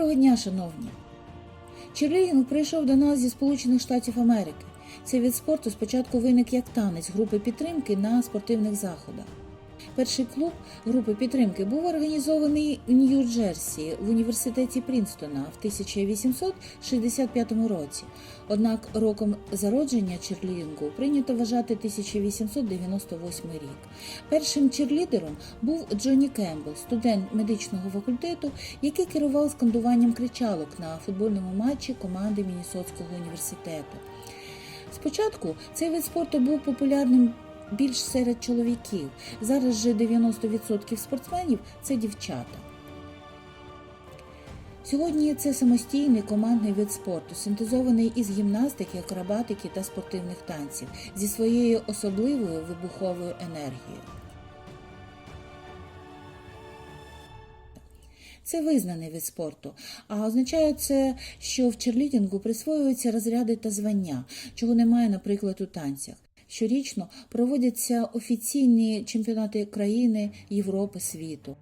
Доброго дня, шановні! Черлігінг прийшов до нас зі Сполучених Штатів Америки. Цей від спорту спочатку виник як танець групи підтримки на спортивних заходах. Перший клуб групи підтримки був організований в Нью-Джерсі в університеті Прінстона в 1865 році. Однак роком зародження черлідингу прийнято вважати 1898 рік. Першим черлідером був Джонні Кембл, студент медичного факультету, який керував скандуванням кричалок на футбольному матчі команди Міннесотського університету. Спочатку цей вид спорту був популярним більш серед чоловіків. Зараз же 90% спортсменів це дівчата. Сьогодні це самостійний командний вид спорту, синтезований із гімнастики, акробатики та спортивних танців зі своєю особливою вибуховою енергією. Це визнаний вид спорту, а означає це, що в черлідінгу присвоюються розряди та звання, чого немає, наприклад, у танцях. Щорічно проводяться офіційні чемпіонати країни, Європи, світу.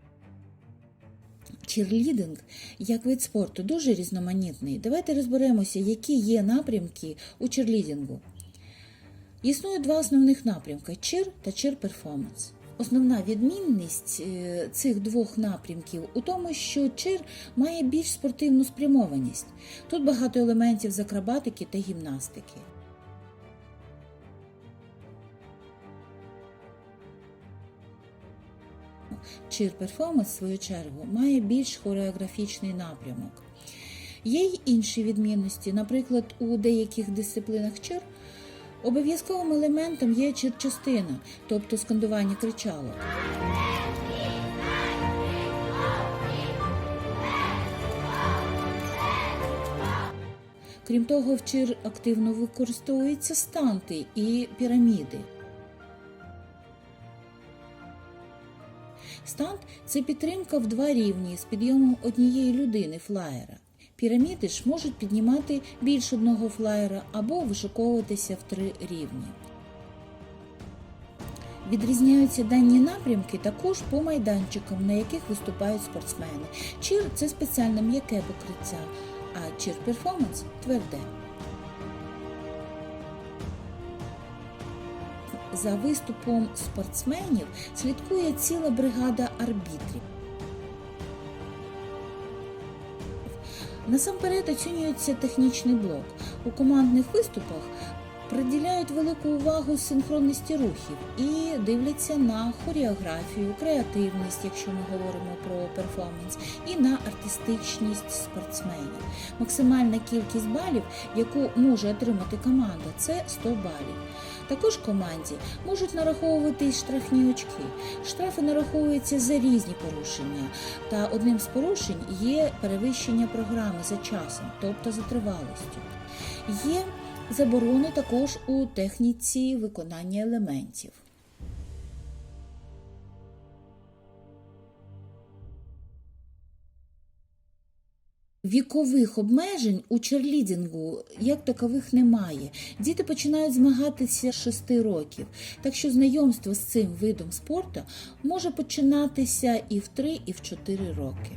Черлідинг як вид спорту дуже різноманітний. Давайте розберемося, які є напрямки у черлідингу. Існує два основних напрямки чир та чир-перформанс. Основна відмінність е, цих двох напрямків у тому, що чир має більш спортивну спрямованість. Тут багато елементів з акробатики та гімнастики. Чир перформанс, в свою чергу, має більш хореографічний напрямок. Є й інші відмінності, наприклад, у деяких дисциплінах чир обов'язковим елементом є чир-частина, тобто скандування кричалок. Крім того, в чир активно використовуються станти і піраміди. Стант це підтримка в два рівні з підйомом однієї людини флаєра. Піраміди ж можуть піднімати більш одного флаєра або вишуковуватися в три рівні. Відрізняються дані напрямки також по майданчикам, на яких виступають спортсмени. Чир це спеціальне м'яке покриття, а чир перформанс тверде. За виступом спортсменів слідкує ціла бригада арбітрів. Насамперед оцінюється технічний блок. У командних виступах приділяють велику увагу синхронності рухів і дивляться на хореографію, креативність, якщо ми говоримо про перформанс, і на артистичність спортсменів. Максимальна кількість балів, яку може отримати команда, це 100 балів. Також команді можуть нараховуватись штрафні очки. Штрафи нараховуються за різні порушення, та одним з порушень є перевищення програми за часом, тобто за тривалістю. Є заборони також у техніці виконання елементів. Вікових обмежень у черлідінгу як такових немає. Діти починають змагатися з 6 років, так що знайомство з цим видом спорту може починатися і в 3, і в 4 роки.